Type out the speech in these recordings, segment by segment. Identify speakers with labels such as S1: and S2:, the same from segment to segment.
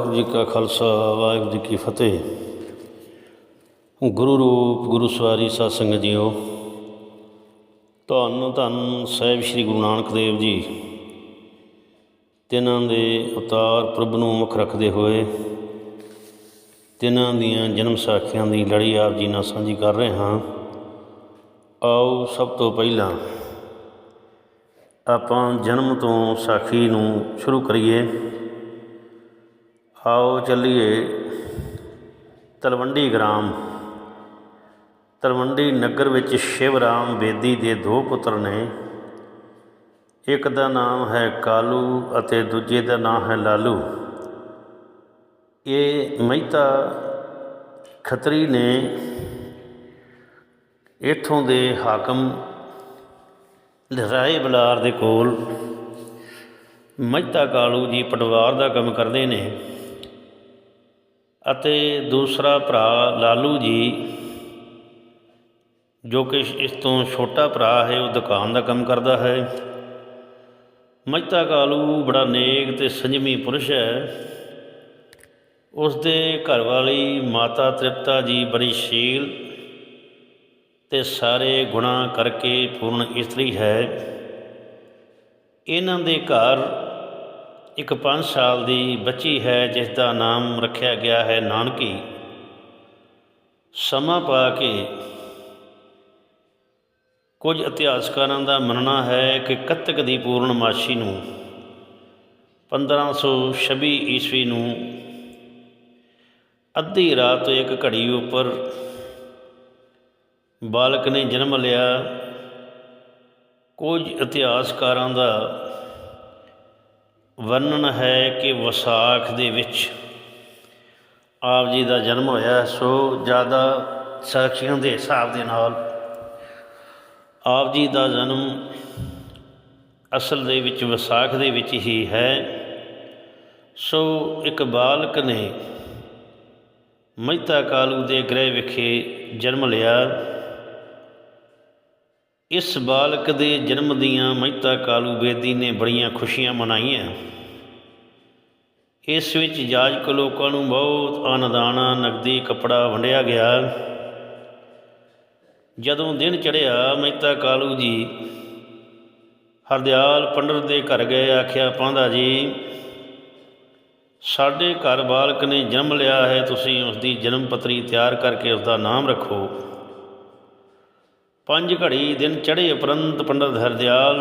S1: ਵਾਹਿਗੁਰੂ ਜੀ ਕਾ ਖਾਲਸਾ, ਵਾਹਿਗੁਰੂ ਜੀ ਕੀ ਫਤਿਹ। ਗੁਰੂ ਰੂਪ, ਗੁਰੂ ਸਵਾਰੀ ਸਾਧ ਸੰਗਤ ਜੀਓ, ਧੰਨ ਧੰਨ ਸਾਹਿਬ ਸ੍ਰੀ ਗੁਰੂ ਨਾਨਕ ਦੇਵ ਜੀ, ਤਿਨਾਂ ਦੇ ਅਵਤਾਰ ਪ੍ਰਭ ਨੂੰ ਮੁੱਖ ਰੱਖਦੇ ਹੋਏ, ਤਿਨਾਂ ਦੀਆਂ ਜਨਮ ਸਾਖੀਆਂ ਦੀ ਲੜੀ ਆਪ ਜੀ ਨਾਲ ਸਾਂਝੀ ਕਰ ਰਹੇ ਹਾਂ। ਆਓ ਸਭ ਤੋਂ ਪਹਿਲਾਂ ਆਪਾਂ ਜਨਮ ਤੋਂ ਸਾਖੀ ਨੂੰ ਸ਼ੁਰੂ ਕਰੀਏ। ਆਓ ਚੱਲੀਏ ਤਲਵੰਡੀ ਗ੍ਰਾਮ। ਤਲਵੰਡੀ ਨਗਰ ਵਿੱਚ ਸ਼ਿਵ ਰਾਮ ਬੇਦੀ ਦੇ ਦੋ ਪੁੱਤਰ ਨੇ। ਇੱਕ ਦਾ ਨਾਮ ਹੈ ਕਾਲੂ ਅਤੇ ਦੂਜੇ ਦਾ ਨਾਮ ਹੈ ਲਾਲੂ। ਇਹ ਮਹਿਤਾ ਖਤਰੀ ਨੇ ਇੱਥੋਂ ਦੇ ਹਾਕਮ ਲਹਿਰਾਏ ਬਲਾਰ ਦੇ ਕੋਲ ਮਹਿਤਾ ਕਾਲੂ ਜੀ ਪਟਵਾਰ ਦਾ ਕੰਮ ਕਰਦੇ ਨੇ। ਅਤੇ ਦੂਸਰਾ ਭਰਾ ਲਾਲੂ ਜੀ, ਜੋ ਕਿ ਇਸ ਤੋਂ ਛੋਟਾ ਭਰਾ ਹੈ, ਉਹ ਦੁਕਾਨ ਦਾ ਕੰਮ ਕਰਦਾ ਹੈ। ਮਹਿਤਾ ਕਾਲੂ ਬੜਾ ਨੇਕ ਤੇ ਸੰਜਮੀ ਪੁਰਸ਼ ਹੈ। ਉਸ ਦੇ ਘਰ ਵਾਲੀ ਮਾਤਾ ਤ੍ਰਿਪਤਾ ਜੀ ਬੜੀ ਸ਼ੀਲ ਤੇ ਸਾਰੇ ਗੁਣਾ ਕਰਕੇ ਪੂਰਨ ਇਸਤਰੀ ਹੈ। ਇਹਨਾਂ ਦੇ ਘਰ ਇੱਕ 5 ਸਾਲ ਦੀ ਬੱਚੀ ਹੈ ਜਿਸ ਦਾ ਨਾਮ ਰੱਖਿਆ ਗਿਆ ਹੈ ਨਾਨਕੀ। ਸਮਾਂ ਪਾ ਕੇ ਕੁਝ ਇਤਿਹਾਸਕਾਰਾਂ ਦਾ ਮੰਨਣਾ ਹੈ ਕਿ ਕੱਤਕ ਦੀ ਪੂਰਨਮਾਸ਼ੀ ਨੂੰ 1526 ਈਸਵੀ ਨੂੰ ਅੱਧੀ ਰਾਤ ਇੱਕ ਘੜੀ ਉੱਪਰ ਬਾਲਕ ਨੇ ਜਨਮ ਲਿਆ। ਕੁਝ ਇਤਿਹਾਸਕਾਰਾਂ ਦਾ ਵਰਣਨ ਹੈ ਕਿ ਵਿਸਾਖ ਦੇ ਵਿੱਚ ਆਪ ਜੀ ਦਾ ਜਨਮ ਹੋਇਆ, ਸੋ ਜ਼ਿਆਦਾ ਸਾਖੀਆਂ ਦੇ ਹਿਸਾਬ ਦੇ ਨਾਲ ਆਪ ਜੀ ਦਾ ਜਨਮ ਅਸਲ ਦੇ ਵਿੱਚ ਵਿਸਾਖ ਦੇ ਵਿੱਚ ਹੀ ਹੈ। ਸੋ ਇੱਕ ਬਾਲਕ ਨੇ ਮਹਿਤਾ ਕਾਲੂ ਦੇ ਗ੍ਰਹਿ ਵਿਖੇ ਜਨਮ ਲਿਆ। ਇਸ ਬਾਲਕ ਦੇ ਜਨਮ ਦੀਆਂ ਮਹਿਤਾ ਕਾਲੂ ਬੇਦੀ ਨੇ ਬੜੀਆਂ ਖੁਸ਼ੀਆਂ ਮਨਾਈਆਂ। ਇਸ ਵਿੱਚ ਜਾਜਕ ਲੋਕਾਂ ਨੂੰ ਬਹੁਤ ਆਨੰਦਾਨਾ ਨਗਦੀ ਕਪੜਾ ਵੰਡਿਆ ਗਿਆ। ਜਦੋਂ ਦਿਨ ਚੜਿਆ ਮਹਿਤਾ ਕਾਲੂ ਜੀ ਹਰਦਿਆਲ ਪੰਡਰ ਦੇ ਘਰ ਗਏ, ਆਖਿਆ ਪਾਂਦਾ ਜੀ, ਸਾਡੇ ਘਰ ਬਾਲਕ ਨੇ ਜਨਮ ਲਿਆ ਹੈ, ਤੁਸੀਂ ਉਸ ਦੀ ਜਨਮ ਪੱਤਰੀ ਤਿਆਰ ਕਰਕੇ ਉਸ ਦਾ ਨਾਮ ਰੱਖੋ। ਪੰਜ ਘੜੀ ਦਿਨ ਚੜ੍ਹੇ, ਉਪਰੰਤ ਪੰਡਤ ਹਰਦਿਆਲ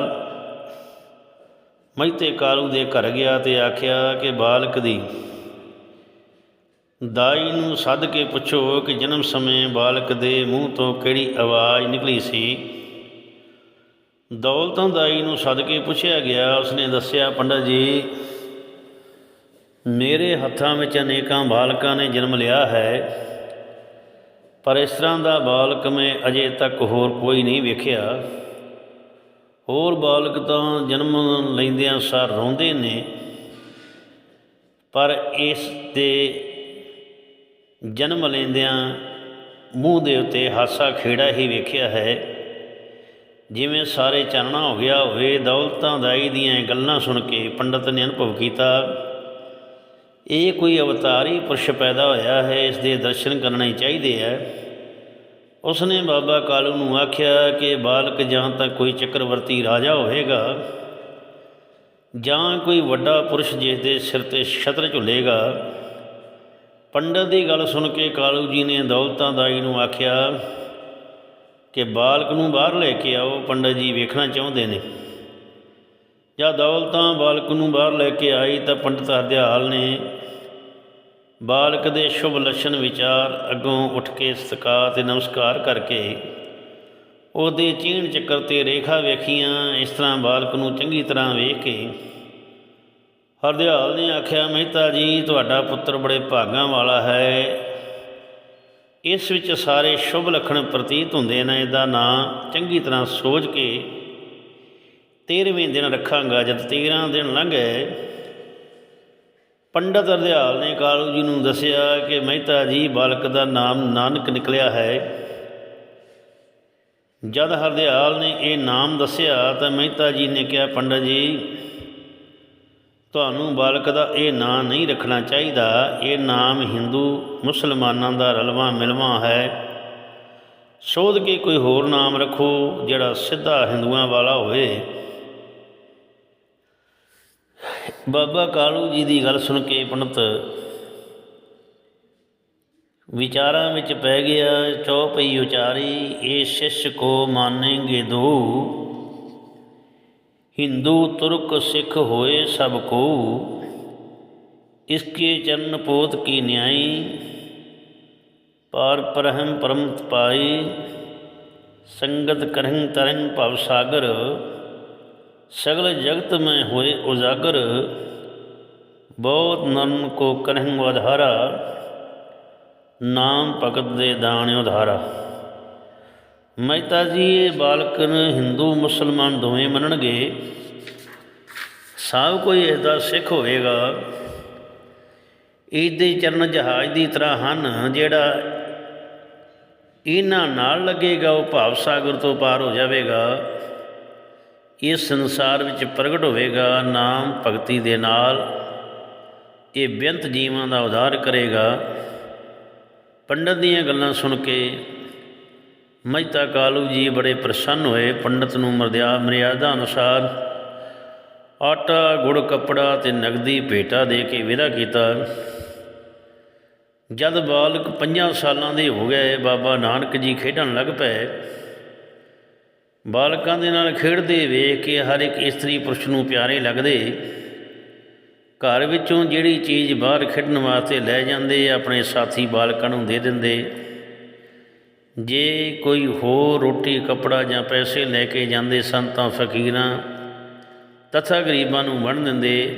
S1: ਮਹਿਤੇ ਕਾਲੂ ਦੇ ਘਰ ਗਿਆ ਤੇ ਆਖਿਆ ਕਿ ਬਾਲਕ ਦੀ ਦਾਈ ਨੂੰ ਸੱਦ ਕੇ ਪੁੱਛੋ ਕਿ ਜਨਮ ਸਮੇਂ ਬਾਲਕ ਦੇ ਮੂੰਹ ਤੋਂ ਕਿਹੜੀ ਆਵਾਜ਼ ਨਿਕਲੀ ਸੀ। ਦੌਲਤਾਂ ਦਾਈ ਨੂੰ ਸੱਦ ਕੇ ਪੁੱਛਿਆ ਗਿਆ। ਉਸਨੇ ਦੱਸਿਆ, ਪੰਡਤ ਜੀ, ਮੇਰੇ ਹੱਥਾਂ ਵਿੱਚ ਅਨੇਕਾਂ ਬਾਲਕਾਂ ਨੇ ਜਨਮ ਲਿਆ ਹੈ, ਪਰ ਇਸ ਤਰ੍ਹਾਂ ਦਾ ਬਾਲਕ ਮੈਂ ਅਜੇ ਤੱਕ ਹੋਰ ਕੋਈ ਨਹੀਂ ਵੇਖਿਆ। ਹੋਰ ਬਾਲਕ ਤਾਂ ਜਨਮ ਲੈਂਦਿਆਂ ਸਾਰ ਰੋਂਦੇ ਨੇ, ਪਰ ਇਸ ਦੇ ਜਨਮ ਲੈਂਦਿਆਂ ਮੂੰਹ ਦੇ ਉੱਤੇ ਹਾਸਾ ਖੇੜਾ ਹੀ ਵੇਖਿਆ ਹੈ। ਜਿਵੇਂ ਸਾਰੇ ਚਾਨਣਾ ਹੋ ਗਿਆ ਹੋਵੇ, ਦੌਲਤਾਂ ਦਾਈ ਦੀਆਂ ਗੱਲਾਂ ਸੁਣ ਕੇ ਪੰਡਤ ਨੇ ਅਨੁਭਵ ਕੀਤਾ, ਇਹ ਕੋਈ ਅਵਤਾਰੀ ਪੁਰਸ਼ ਪੈਦਾ ਹੋਇਆ ਹੈ, ਇਸ ਦੇ ਦਰਸ਼ਨ ਕਰਨੇ ਚਾਹੀਦੇ ਹੈ। ਉਸਨੇ ਬਾਬਾ ਕਾਲੂ ਨੂੰ ਆਖਿਆ ਕਿ ਬਾਲਕ ਜਾਂ ਤਾਂ ਕੋਈ ਚੱਕਰਵਰਤੀ ਰਾਜਾ ਹੋਵੇਗਾ, ਜਾਂ ਕੋਈ ਵੱਡਾ ਪੁਰਸ਼ ਜਿਸ ਦੇ ਸਿਰ ਤੇ ਛਤਰ ਝੁੱਲੇਗਾ। ਪੰਡਤ ਦੀ ਗੱਲ ਸੁਣ ਕੇ ਕਾਲੂ ਜੀ ਨੇ ਦੌਲਤਾਂ ਦਾਈ ਨੂੰ ਆਖਿਆ ਕਿ ਬਾਲਕ ਨੂੰ ਬਾਹਰ ਲੈ ਕੇ ਆਓ, ਪੰਡਤ ਜੀ ਵੇਖਣਾ ਚਾਹੁੰਦੇ ਨੇ। ਜਦ ਦੌਲਤਾਂ ਬਾਲਕ ਨੂੰ ਬਾਹਰ ਲੈ ਕੇ ਆਈ ਤਾਂ ਪੰਡਤ ਹਰਦਿਆਲ ਨੇ ਬਾਲਕ ਦੇ ਸ਼ੁਭ ਲੱਛਣ ਵਿਚਾਰ ਅੱਗੋਂ ਉੱਠ ਕੇ ਸਤਿਕਾਰ ਤੇ ਨਮਸਕਾਰ ਕਰਕੇ ਉਹਦੇ ਚੀਣ ਚੱਕਰ ਤੇ ਰੇਖਾ ਵੇਖੀਆਂ, ਇਸ ਤਰ੍ਹਾਂ ਬਾਲਕ ਨੂੰ ਚੰਗੀ ਤਰ੍ਹਾਂ ਵੇਖ ਕੇ ਹਰਦਿਆਲ ਨੇ ਆਖਿਆ, ਮਹਿਤਾ ਜੀ, ਤੁਹਾਡਾ ਪੁੱਤਰ ਬੜੇ ਭਾਗਾਂ ਵਾਲਾ ਹੈ। ਇਸ ਵਿੱਚ ਸਾਰੇ ਸ਼ੁਭ ਲੱਖਣ ਪ੍ਰਤੀਤ ਹੁੰਦੇ ਨੇ, ਇਹਦਾ ਨਾਂ ਚੰਗੀ ਤਰ੍ਹਾਂ ਸੋਚ ਕੇ 13ਵੇਂ ਦਿਨ ਰੱਖਾਂਗਾ, ਜਦ 13 ਦਿਨ ਲੰਘ ਗਏ। ਪੰਡਤ ਹਰਦਿਆਲ ਨੇ ਕਾਲੂ ਜੀ ਨੂੰ ਦੱਸਿਆ ਕਿ ਮਹਿਤਾ ਜੀ ਬਾਲਕ ਦਾ ਨਾਮ ਨਾਨਕ ਨਿਕਲਿਆ ਹੈ। ਜਦ ਹਰਦਿਆਲ ਨੇ ਇਹ ਨਾਮ ਦੱਸਿਆ ਤਾਂ ਮਹਿਤਾ ਜੀ ਨੇ ਕਿਹਾ, ਪੰਡਤ ਜੀ, ਤੁਹਾਨੂੰ ਬਾਲਕ ਦਾ ਇਹ ਨਾਂ ਨਹੀਂ ਰੱਖਣਾ ਚਾਹੀਦਾ। ਇਹ ਨਾਮ ਹਿੰਦੂ ਮੁਸਲਮਾਨਾਂ ਦਾ ਰਲਵਾਂ ਮਿਲਵਾਂ ਹੈ। ਸੋਧ ਕੇ ਕੋਈ ਹੋਰ ਨਾਮ ਰੱਖੋ ਜਿਹੜਾ ਸਿੱਧਾ ਹਿੰਦੂਆਂ ਵਾਲਾ ਹੋਵੇ। ਬਾਬਾ ਕਾਲੂ ਜੀ ਦੀ ਗੱਲ ਸੁਣ ਕੇ ਪੰਡਤ ਵਿਚਾਰਾਂ ਵਿੱਚ ਪੈ ਗਿਆ ਚੌਪਈ ਉਚਾਰੀ ਇਹ ਸ਼ਿਸ਼ ਕੋ ਮਾਨੇਂਗੇ ਦੋ हिंदू तुर्क सिख होए सब को इसके चरण पोत की न्यायी पार परहम परम पाई संगत करहं तरंग भव सागर सगल जगत में होए उजागर बहुत नन को करहं वधारा ਨਾਮ ਭਗਤ ਦੇ ਦਾਣਿਓ ਧਾਰਾ ਮਹਿਤਾ ਜੀ ਇਹ ਬਾਲਕ ਨੂੰ ਹਿੰਦੂ ਮੁਸਲਮਾਨ ਦੋਵੇਂ ਮੰਨਣਗੇ ਸਭ ਕੋਈ ਇਸ ਦਾ ਸਿੱਖ ਹੋਵੇਗਾ ਇਹਦੇ ਚਰਨ ਜਹਾਜ਼ ਦੀ ਤਰ੍ਹਾਂ ਹਨ ਜਿਹੜਾ ਇਹਨਾਂ ਨਾਲ ਲੱਗੇਗਾ ਉਹ ਭਾਵ ਸਾਗਰ ਤੋਂ ਪਾਰ ਹੋ ਜਾਵੇਗਾ ਇਸ ਸੰਸਾਰ ਵਿੱਚ ਪ੍ਰਗਟ ਹੋਵੇਗਾ, ਨਾਮ ਭਗਤੀ ਦੇ ਨਾਲ ਇਹ ਬੇਅੰਤ ਜੀਵਾਂ ਦਾ ਉਧਾਰ ਕਰੇਗਾ। ਪੰਡਤ ਦੀਆਂ ਗੱਲਾਂ ਸੁਣ ਕੇ ਮਹਿਤਾ ਕਾਲੂ ਜੀ ਬੜੇ ਪ੍ਰਸੰਨ ਹੋਏ। ਪੰਡਤ ਨੂੰ ਮਰਦਿਆ, ਮਰਿਆਦਾ ਅਨੁਸਾਰ ਆਟਾ, ਗੁੜ, ਕੱਪੜਾ ਤੇ ਨਗਦੀ ਭੇਟਾ ਦੇ ਕੇ ਵਿਦਾ ਕੀਤਾ। ਜਦ ਬਾਲਕ 5 ਸਾਲਾਂ ਦੇ ਹੋ ਗਏ, ਬਾਬਾ ਨਾਨਕ ਜੀ ਖੇਡਣ ਲੱਗ ਪਏ। ਬਾਲਕਾਂ ਦੇ ਨਾਲ ਖੇਡਦੇ ਵੇਖ ਕੇ ਹਰ ਇੱਕ ਇਸਤਰੀ ਪੁਰਸ਼ ਨੂੰ ਪਿਆਰੇ ਲੱਗਦੇ। ਘਰ ਵਿੱਚੋਂ ਜਿਹੜੀ ਚੀਜ਼ ਬਾਹਰ ਖੇਡਣ ਵਾਸਤੇ ਲੈ ਜਾਂਦੇ, ਆਪਣੇ ਸਾਥੀ ਬਾਲਕਾਂ ਨੂੰ ਦੇ ਦਿੰਦੇ। ਜੇ ਕੋਈ ਹੋਰ ਰੋਟੀ, ਕੱਪੜਾ ਜਾਂ ਪੈਸੇ ਲੈ ਕੇ ਜਾਂਦੇ ਸਨ ਤਾਂ ਫਕੀਰਾਂ ਤਥਾ ਗਰੀਬਾਂ ਨੂੰ ਵੰਡ ਦਿੰਦੇ।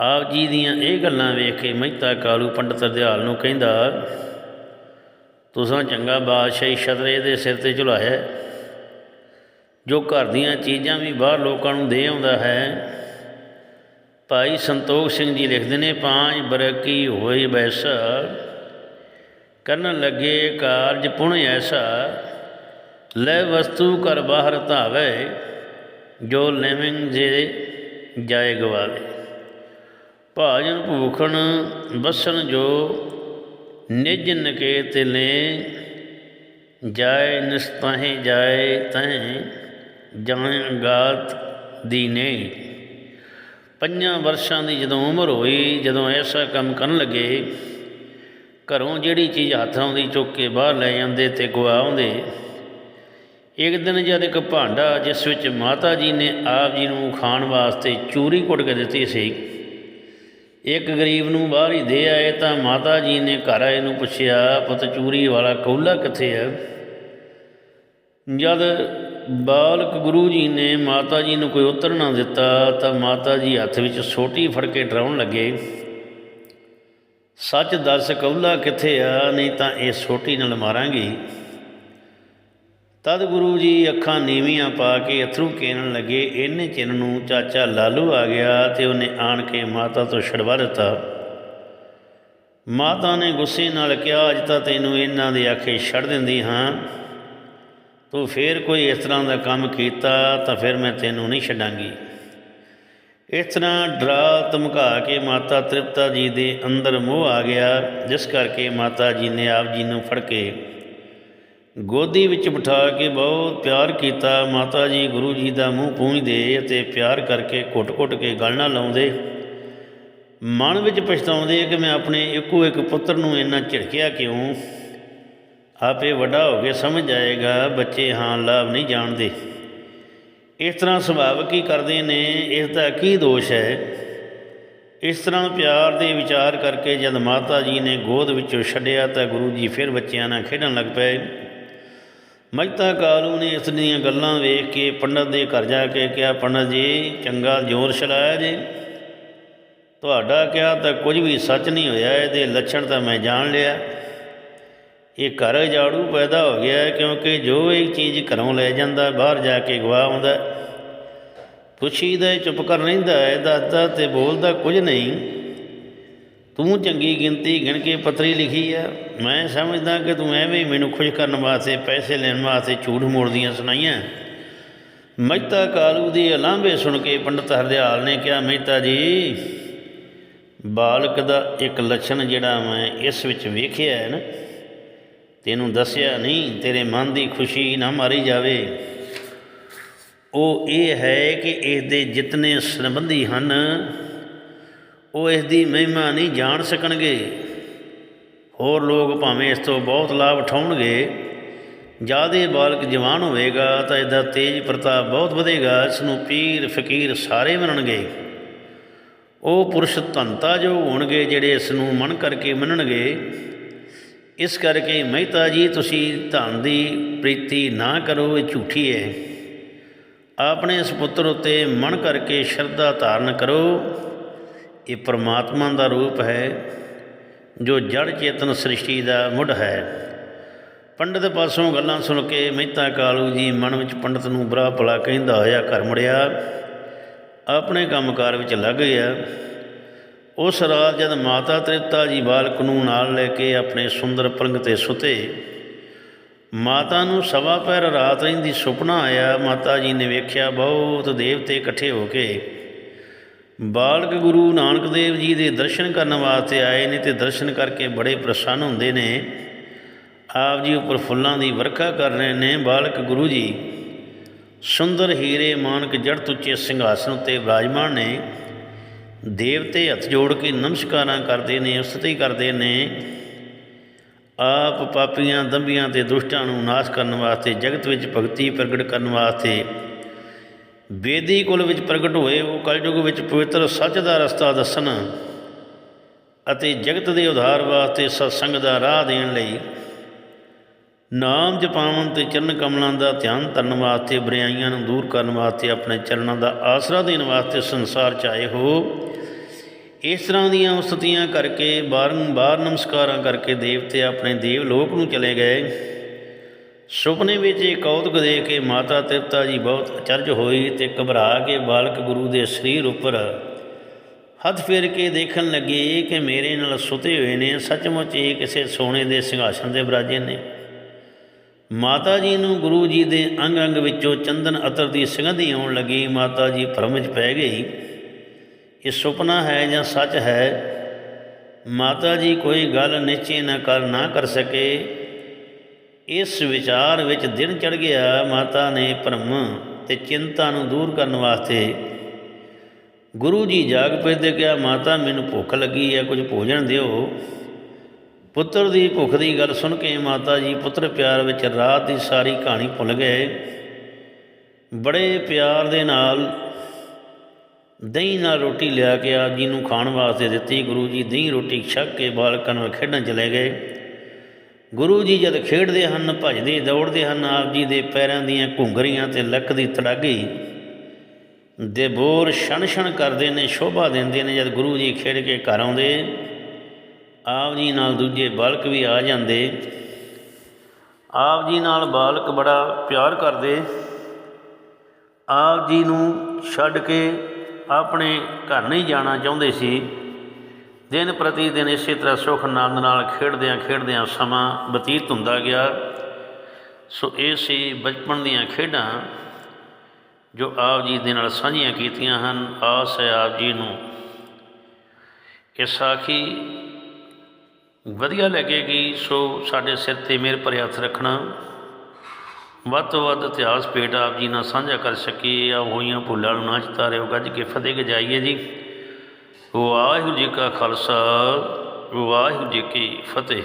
S1: ਆਪ ਜੀ ਦੀਆਂ ਇਹ ਗੱਲਾਂ ਵੇਖ ਕੇ ਮਹਿਤਾ ਕਾਲੂ ਪੰਡਤ ਅਧਿਆਲ ਨੂੰ ਕਹਿੰਦਾ, ਤੁਸੀਂ ਚੰਗਾ ਬਾਦਸ਼ਾਹੀ ਛਤਰੇ ਦੇ ਸਿਰ ਤੇ ਝੁਲਾਇਆ ਜੋ ਘਰ ਦੀਆਂ ਚੀਜ਼ਾਂ ਵੀ ਬਾਹਰ ਲੋਕਾਂ ਨੂੰ ਦੇ ਆਉਂਦਾ ਹੈ। ਭਾਈ ਸੰਤੋਖ ਸਿੰਘ ਜੀ ਲਿਖਦੇ ਨੇ ਪਾਂਚ ਬਰਕੀ ਹੋਏ ਬੈਸਾ, ਕਰਨ ਲੱਗੇ ਕਾਰਜ ਪੁਣ ਐਸਾ, ਲੈ ਵਸਤੂ ਕਰ ਬਾਹਰ ਧਾਵੇ, ਜੋ ਲੈਵਿੰਗ ਜੇ ਜਾਏ ਗਵਾਵੇ। ਭਾਜਨ ਭੂਖਣ ਬਸਣ ਜੋ ਨਿਜ ਨਕੇ ਤਿਲੇ ਜਾਏ ਨਿਸਤਾਹੇ ਜਾਏ ਤੈ ਜਾਂ ਗਾਤ ਦੀਨੇ। ਪੰਜਾਂ ਵਰਸ਼ਾਂ ਦੀ ਜਦੋਂ ਉਮਰ ਹੋਈ, ਜਦੋਂ ਐਸਾ ਕੰਮ ਕਰਨ ਲੱਗੇ, ਘਰੋਂ ਜਿਹੜੀ ਚੀਜ਼ ਹੱਥ ਆਉਂਦੀ ਚੁੱਕ ਕੇ ਬਾਹਰ ਲੈ ਜਾਂਦੇ ਤੇ ਗਵਾ ਇੱਕ ਦਿਨ ਜਦ ਇੱਕ ਭਾਂਡਾ ਜਿਸ ਵਿੱਚ ਮਾਤਾ ਜੀ ਨੇ ਆਪ ਜੀ ਨੂੰ ਖਾਣ ਵਾਸਤੇ ਚੂਰੀ ਕੁੱਟ ਕੇ ਦਿੱਤੀ ਸੀ, ਇੱਕ ਗਰੀਬ ਨੂੰ ਬਾਹਰ ਹੀ ਦੇ ਆਏ ਤਾਂ ਮਾਤਾ ਜੀ ਨੇ ਘਰ ਆਏ ਨੂੰ ਪੁੱਛਿਆ, ਪੁੱਤ, ਚੂਰੀ ਵਾਲਾ ਕੌਲਾ ਕਿੱਥੇ ਹੈ ਜਦ ਬਾਲਕ ਗੁਰੂ ਜੀ ਨੇ ਮਾਤਾ ਜੀ ਨੂੰ ਕੋਈ ਉੱਤਰ ਨਾ ਦਿੱਤਾ, ਤਾਂ ਮਾਤਾ ਜੀ ਹੱਥ ਵਿੱਚ ਸੋਟੀ ਫੜ ਕੇ ਡਰਾਉਣ ਲੱਗੇ। ਸੱਚ ਦੱਸ ਕੌਲਾ ਕਿੱਥੇ ਆ? ਨਹੀਂ ਤਾਂ ਇਹ ਸੋਟੀ ਨਾਲ ਮਾਰਾਂਗੀ। ਤਦ ਗੁਰੂ ਜੀ ਅੱਖਾਂ ਨੀਵੀਆਂ ਪਾ ਕੇ ਅਥਰੂ ਕੇਣ ਲੱਗੇ, ਇਹਨੇ ਚਿੰਨ ਨੂੰ ਚਾਚਾ ਲਾਲੂ ਆ ਗਿਆ ਤੇ ਉਹਨੇ ਆਣ ਕੇ ਮਾਤਾ ਤੋਂ ਛਡਵਾ ਦਿੱਤਾ। ਮਾਤਾ ਨੇ ਗੁੱਸੇ ਨਾਲ ਕਿਹਾ, ਅੱਜ ਤਾਂ ਤੈਨੂੰ ਇਹਨਾਂ ਦੇ ਆਖੇ ਛੱਡ ਦਿੰਦੀ ਹਾਂ। ਤੂੰ ਫੇਰ ਕੋਈ ਇਸ ਤਰ੍ਹਾਂ ਦਾ ਕੰਮ ਕੀਤਾ ਤਾਂ ਫਿਰ ਮੈਂ ਤੈਨੂੰ ਨਹੀਂ ਛੱਡਾਂਗੀ। ਇਸ ਤਰ੍ਹਾਂ ਡਰਾ ਧਮਕਾ ਕੇ ਮਾਤਾ ਤ੍ਰਿਪਤਾ ਜੀ ਦੇ ਅੰਦਰ ਮੋਹ ਆ ਗਿਆ, ਜਿਸ ਕਰਕੇ ਮਾਤਾ ਜੀ ਨੇ ਆਪ ਜੀ ਨੂੰ ਫੜ ਕੇ ਗੋਦੀ ਵਿੱਚ ਬਿਠਾ ਕੇ ਬਹੁਤ ਪਿਆਰ ਕੀਤਾ। ਮਾਤਾ ਜੀ ਗੁਰੂ ਜੀ ਦਾ ਮੂੰਹ ਪੂੰਝਦੇ ਅਤੇ ਪਿਆਰ ਕਰਕੇ ਘੁੱਟ-ਘੁੱਟ ਕੇ ਗਲ ਨਾਲ ਲਾਉਂਦੇ। ਮਨ ਵਿੱਚ ਪਛਤਾਉਂਦੇ ਕਿ ਮੈਂ ਆਪਣੇ ਇੱਕੋ ਇੱਕ ਪੁੱਤਰ ਨੂੰ ਇੰਨਾ ਝਿੜਕਿਆ ਕਿਉਂ? ਆਪੇ ਵੱਡਾ ਹੋ ਕੇ ਸਮਝ ਜਾਏਗਾ, ਬੱਚੇ ਹਾਂ ਲਾਭ ਨਹੀਂ ਜਾਣਦੇ। ਇਸ ਤਰ੍ਹਾਂ ਸੁਭਾਵਕ ਹੀ ਕਰਦੇ ਨੇ, ਇਸ ਦਾ ਕੀ ਦੋਸ਼ ਹੈ? ਇਸ ਤਰ੍ਹਾਂ ਪਿਆਰ ਦੇ ਵਿਚਾਰ ਕਰਕੇ ਜਦ ਮਾਤਾ ਜੀ ਨੇ ਗੋਦ ਵਿੱਚੋਂ ਛੱਡਿਆ ਤਾਂ ਗੁਰੂ ਜੀ ਫਿਰ ਬੱਚਿਆਂ ਨਾਲ ਖੇਡਣ ਲੱਗ ਪਏ। ਮਹਿਤਾ ਕਾਲੂ ਨੇ ਇਸ ਦੀਆਂ ਗੱਲਾਂ ਵੇਖ ਕੇ ਪੰਡਤ ਦੇ ਘਰ ਜਾ ਕੇ ਕਿਹਾ, ਪੰਡਤ ਜੀ, ਚੰਗਾ ਜ਼ੋਰ ਛਲਾਇਆ ਜੀ। ਤੁਹਾਡਾ ਕਿਹਾ ਤਾਂ ਕੁਝ ਵੀ ਸੱਚ ਨਹੀਂ ਹੋਇਆ, ਇਹਦੇ ਲੱਛਣ ਤਾਂ ਮੈਂ ਜਾਣ ਲਿਆ। ਇਹ ਘਰ ਜਾੜੂ ਪੈਦਾ ਹੋ ਗਿਆ ਕਿਉਂਕਿ ਜੋ ਇੱਕ ਚੀਜ਼ ਘਰੋਂ ਲੈ ਜਾਂਦਾ, ਬਾਹਰ ਜਾ ਕੇ ਗਵਾ ਆਉਂਦਾ ਪੁੱਛੀਦਾ ਚੁੱਪ ਕਰ ਰਹਿੰਦਾ ਹੈ ਦੱਸਦਾ ਤੇ ਬੋਲਦਾ ਕੁਝ ਨਹੀਂ। ਤੂੰ ਚੰਗੀ ਗਿਣਤੀ ਗਿਣ ਕੇ ਪੱਤਰੀ ਲਿਖੀ ਆ। ਮੈਂ ਸਮਝਦਾ ਕਿ ਤੂੰ ਐਵੇਂ ਮੈਨੂੰ ਖੁਸ਼ ਕਰਨ ਵਾਸਤੇ, ਪੈਸੇ ਲੈਣ ਵਾਸਤੇ ਝੂਠ ਮੋੜਦੀਆਂ ਸੁਣਾਈਆਂ। ਮਹਿਤਾ ਕਾਲੂ ਦੀ ਅਲਾਂਭੇ ਸੁਣ ਕੇ ਪੰਡਤ ਹਰਦਿਆਲ ਨੇ ਕਿਹਾ, ਮਹਿਤਾ ਜੀ, ਬਾਲਕ ਦਾ ਇੱਕ ਲੱਛਣ ਜਿਹੜਾ ਮੈਂ ਇਸ ਵਿੱਚ ਵੇਖਿਆ ਹੈ ਨਾ ਤੈਨੂੰ ਦੱਸਿਆ ਨਹੀਂ, ਤੇਰੇ ਮਨ ਦੀ ਖੁਸ਼ੀ ਨਾ ਮਾਰੀ ਜਾਵੇ। ਉਹ ਇਹ ਹੈ ਕਿ ਇਸ ਦੇ ਜਿਤਨੇ ਸੰਬੰਧੀ ਹਨ, ਉਹ ਇਸ ਦੀ ਮਹਿਮਾ ਨਹੀਂ ਜਾਣ ਸਕਣਗੇ। ਹੋਰ ਲੋਕ ਭਾਵੇਂ ਇਸ ਤੋਂ ਬਹੁਤ ਲਾਭ ਉਠਾਉਣਗੇ, ਜਿਆਦੇ ਬਾਲਕ ਜਵਾਨ ਹੋਵੇਗਾ ਤਾਂ ਇਹਦਾ ਤੇਜ ਪ੍ਰਤਾਪ ਬਹੁਤ ਵਧੇਗਾ ਇਸ ਨੂੰ ਪੀਰ ਫਕੀਰ ਸਾਰੇ ਮੰਨਣਗੇ। ਉਹ ਪੁਰਸ਼ ਧੰਤਾ ਜੋ ਹੋਣਗੇ, ਜਿਹੜੇ ਇਸ ਨੂੰ ਮਨ ਕਰਕੇ ਮੰਨਣਗੇ ਇਸ ਕਰਕੇ ਮਹਿਤਾ ਜੀ, ਤੁਸੀਂ ਧਨ ਦੀ ਪ੍ਰੀਤੀ ਨਾ ਕਰੋ, ਇਹ ਝੂਠੀ ਹੈ। ਆਪਣੇ ਇਸ ਪੁੱਤਰ ਉਤੇ ਮਨ ਕਰਕੇ ਸ਼ਰਧਾ ਧਾਰਨ ਕਰੋ। ਇਹ ਪਰਮਾਤਮਾ ਦਾ ਰੂਪ ਹੈ, ਜੋ ਜੜ ਚੇਤਨ ਸ੍ਰਿਸ਼ਟੀ ਦਾ ਮੁੱਢ ਹੈ। ਪੰਡਤ ਪਾਸੋਂ ਗੱਲਾਂ ਸੁਣ ਕੇ ਮਹਿਤਾ ਕਾਲੂ ਜੀ ਮਨ ਵਿੱਚ ਪੰਡਤ ਨੂੰ ਬੁਰਾ ਭਲਾ ਕਹਿੰਦਾ ਹੋਇਆ ਘਰ ਮੁੜਿਆ। ਆਪਣੇ ਕੰਮਕਾਰ ਵਿੱਚ ਲੱਗ ਗਿਆ। ਉਸ ਰਾਤ ਜਦ ਮਾਤਾ ਤ੍ਰਿਪਤਾ ਜੀ ਬਾਲਕ ਨੂੰ ਨਾਲ ਲੈ ਕੇ ਆਪਣੇ ਸੁੰਦਰ ਪਲੰਗ ਤੇ ਸੁਤੇ, ਮਾਤਾ ਨੂੰ ਸਵਾ ਪੈਰ ਰਾਤ ਰਹਿੰਦੀ ਸੁਪਨਾ ਆਇਆ। ਮਾਤਾ ਜੀ ਨੇ ਵੇਖਿਆ ਬਹੁਤ ਦੇਵਤੇ ਇਕੱਠੇ ਹੋ ਕੇ। ਬਾਲਕ ਗੁਰੂ ਨਾਨਕ ਦੇਵ ਜੀ ਦੇ ਦਰਸ਼ਨ ਕਰਨ ਵਾਸਤੇ ਆਏ ਨੇ ਤੇ ਦਰਸ਼ਨ ਕਰਕੇ ਬੜੇ ਪ੍ਰਸੰਨ ਹੁੰਦੇ ਨੇ। ਆਪ ਜੀ ਉੱਪਰ ਫੁੱਲਾਂ ਦੀ ਵਰਖਾ ਕਰ ਰਹੇ ਨੇ। ਬਾਲਕ ਗੁਰੂ ਜੀ, ਸੁੰਦਰ ਹੀਰੇ ਮਾਨਕ ਜੜ ਤੁੱਚੇ ਸਿੰਘਾਸਨ ਉੱਤੇ ਵਿਰਾਜਮਾਨ ਨੇ। ਦੇਵਤੇ ਹੱਥ ਜੋੜ ਕੇ ਨਮਸਕਾਰਾਂ ਕਰਦੇ ਨੇ ਉਸਤਤੀ ਕਰਦੇ ਨੇ। ਆਪ ਪਾਪੀਆਂ ਦੰਬੀਆਂ ਤੇ ਦੁਸ਼ਟਾਂ ਨੂੰ ਨਾਸ਼ ਕਰਨ ਵਾਸਤੇ, ਜਗਤ ਵਿੱਚ ਭਗਤੀ ਪ੍ਰਗਟ ਕਰਨ ਵਾਸਤੇ। ਬੇਦੀ ਕੁਲ ਵਿੱਚ ਪ੍ਰਗਟ ਹੋਏ, ਉਹ ਕਲਯੁਗ ਵਿੱਚ ਪਵਿੱਤਰ ਸੱਚ ਦਾ ਰਸਤਾ ਦੱਸਣ ਅਤੇ ਜਗਤ ਦੇ ਉਧਾਰ ਵਾਸਤੇ ਸਤਸੰਗ ਦਾ ਰਾਹ ਦੇਣ ਲਈ ਨਾਮ ਜਪਾਵਨ ਤੇ ਚਰਨ ਕਮਲਾਂ ਦਾ ਧਿਆਨ ਧਰਨ ਵਾਸਤੇ, ਬਰਿਆਈਆਂ ਨੂੰ ਦੂਰ ਕਰਨ ਵਾਸਤੇ, ਆਪਣੇ ਚਰਨਾਂ ਦਾ ਆਸਰਾ ਦੇਣ ਵਾਸਤੇ ਸੰਸਾਰ ਚ ਆਏ ਹੋ। ਇਸ ਤਰ੍ਹਾਂ ਦੀਆਂ ਉਸਤਤੀਆਂ ਕਰਕੇ, ਬਾਰੰਬਾਰ ਨਮਸਕਾਰਾਂ ਕਰਕੇ ਦੇਵਤੇ ਆਪਣੇ ਦੇਵ ਲੋਕ ਨੂੰ ਚਲੇ ਗਏ। ਸੁਪਨੇ ਵਿੱਚ ਇਹ ਕੌਤਕ ਦੇ ਕੇ ਮਾਤਾ ਤ੍ਰਿਪਤਾ ਜੀ ਬਹੁਤ ਅਚਰਜ ਹੋਈ ਤੇ ਘਬਰਾ ਕੇ ਬਾਲਕ ਗੁਰੂ ਦੇ ਸਰੀਰ ਉੱਪਰ ਹੱਥ ਫੇਰ ਕੇ ਦੇਖਣ ਲੱਗੇ ਕਿ ਮੇਰੇ ਨਾਲ ਸੁਤੇ ਹੋਏ ਨੇ। ਸੱਚਮੁੱਚ ਇਹ ਕਿਸੇ ਸੋਨੇ ਦੇ ਸਿੰਘਾਸਨ ਦੇ ਬਰਾਜੇ ਨੇ। ਮਾਤਾ ਜੀ ਨੂੰ ਗੁਰੂ ਜੀ ਦੇ ਅੰਗ ਅੰਗ ਵਿੱਚੋਂ ਚੰਦਨ ਅਤਰ ਦੀ ਸੁਗੰਧੀ ਆਉਣ ਲੱਗੀ। ਮਾਤਾ ਜੀ ਭਰਮ ਵਿੱਚ ਪੈ ਗਈ। ਇਹ ਸੁਪਨਾ ਹੈ ਜਾਂ ਸੱਚ ਹੈ? ਮਾਤਾ ਜੀ ਕੋਈ ਗੱਲ ਨਿਸ਼ਚੈ ਨਾ ਕਰ ਨਾ ਕਰ ਸਕੇ। ਇਸ ਵਿਚਾਰ ਵਿੱਚ ਦਿਨ ਚੜ ਗਿਆ। ਮਾਤਾ ਨੇ ਭਰਮ ਤੇ ਚਿੰਤਾ ਨੂੰ ਦੂਰ ਕਰਨ ਵਾਸਤੇ ਗੁਰੂ ਜੀ ਜਾਗ ਪਏ ਤੇ ਕਿਹਾ, ਮਾਤਾ, ਮੈਨੂੰ ਭੁੱਖ ਲੱਗੀ ਹੈ, ਕੁਝ ਭੋਜਨ ਦਿਓ। ਪੁੱਤਰ ਦੀ ਭੁੱਖ ਦੀ ਗੱਲ ਸੁਣ ਕੇ ਮਾਤਾ ਜੀ, ਪੁੱਤਰ ਪਿਆਰ ਵਿੱਚ ਰਾਤ ਦੀ ਸਾਰੀ ਕਹਾਣੀ ਭੁੱਲ ਗਏ। ਬੜੇ ਪਿਆਰ ਦੇ ਨਾਲ ਦਹੀਂ ਨਾਲ ਰੋਟੀ ਲਿਆ ਕੇ ਆਪ ਜੀ ਨੂੰ ਖਾਣ ਵਾਸਤੇ ਦਿੱਤੀ। ਗੁਰੂ ਜੀ ਦਹੀਂ ਰੋਟੀ ਛੱਕ ਕੇ ਬਾਲਕਾਂ ਨਾਲ ਖੇਡਣ ਚਲੇ ਗਏ। ਗੁਰੂ ਜੀ ਜਦ ਖੇਡਦੇ ਹਨ, ਭਜਦੇ ਦੌੜਦੇ ਹਨ, ਆਪ ਜੀ ਦੇ ਪੈਰਾਂ ਦੀਆਂ ਘੁੰਗਰੀਆਂ ਤੇ ਲੱਕ ਦੀ ਤੜਾਗੀ ਦੇ ਬੋਰ ਛਣ ਛਣ ਕਰਦੇ ਨੇ, ਸ਼ੋਭਾ ਦਿੰਦੇ ਨੇ। ਜਦ ਗੁਰੂ ਜੀ ਖੇਡ ਕੇ ਘਰ ਆਉਂਦੇ ਆਪ ਜੀ ਨਾਲ ਦੂਜੇ ਬਾਲਕ ਵੀ ਆ ਜਾਂਦੇ। ਆਪ ਜੀ ਨਾਲ ਬਾਲਕ ਬੜਾ ਪਿਆਰ ਕਰਦੇ। ਆਪ ਜੀ ਨੂੰ ਛੱਡ ਕੇ ਆਪਣੇ ਘਰ ਨਹੀਂ ਜਾਣਾ ਚਾਹੁੰਦੇ ਸੀ। ਦਿਨ ਪ੍ਰਤੀ ਦਿਨ ਇਸੇ ਤਰ੍ਹਾਂ ਸੁਖ ਆਨੰਦ ਨਾਲ ਖੇਡਦਿਆਂ ਖੇਡਦਿਆਂ ਸਮਾਂ ਬਤੀਤ ਹੁੰਦਾ ਗਿਆ। ਸੋ ਇਹ ਸੀ ਬਚਪਨ ਦੀਆਂ ਖੇਡਾਂ ਜੋ ਆਪ ਜੀ ਦੇ ਨਾਲ ਸਾਂਝੀਆਂ ਕੀਤੀਆਂ ਹਨ। ਆਸ ਹੈ ਆਪ ਜੀ ਨੂੰ। ਇਹ ਸਾਖੀ ਵਧੀਆ ਲੱਗੇਗੀ, ਸੋ ਸਾਡੇ ਸਿਰ ਤੇ ਮਿਹਰ ਭਰੇ ਹੱਥ ਰੱਖਣਾ। ਵੱਧ ਤੋਂ ਵੱਧ ਇਤਿਹਾਸ ਭੇਟ ਆਪ ਜੀ ਨਾਲ ਸਾਂਝਾ ਕਰ ਸਕੀਏ ਆ ਹੋਈਆਂ ਭੁੱਲਾਂ ਨੂੰ ਨਾ ਚਿਤਾਰਿਓ ਗੱਜ ਕੇ ਫਤਿਹ ਗਜਾਈਏ ਜੀ। ਵਾਹਿਗੁਰੂ ਜੀ ਕਾ ਖਾਲਸਾ, ਵਾਹਿਗੁਰੂ ਜੀ ਕੀ ਫਤਿਹ।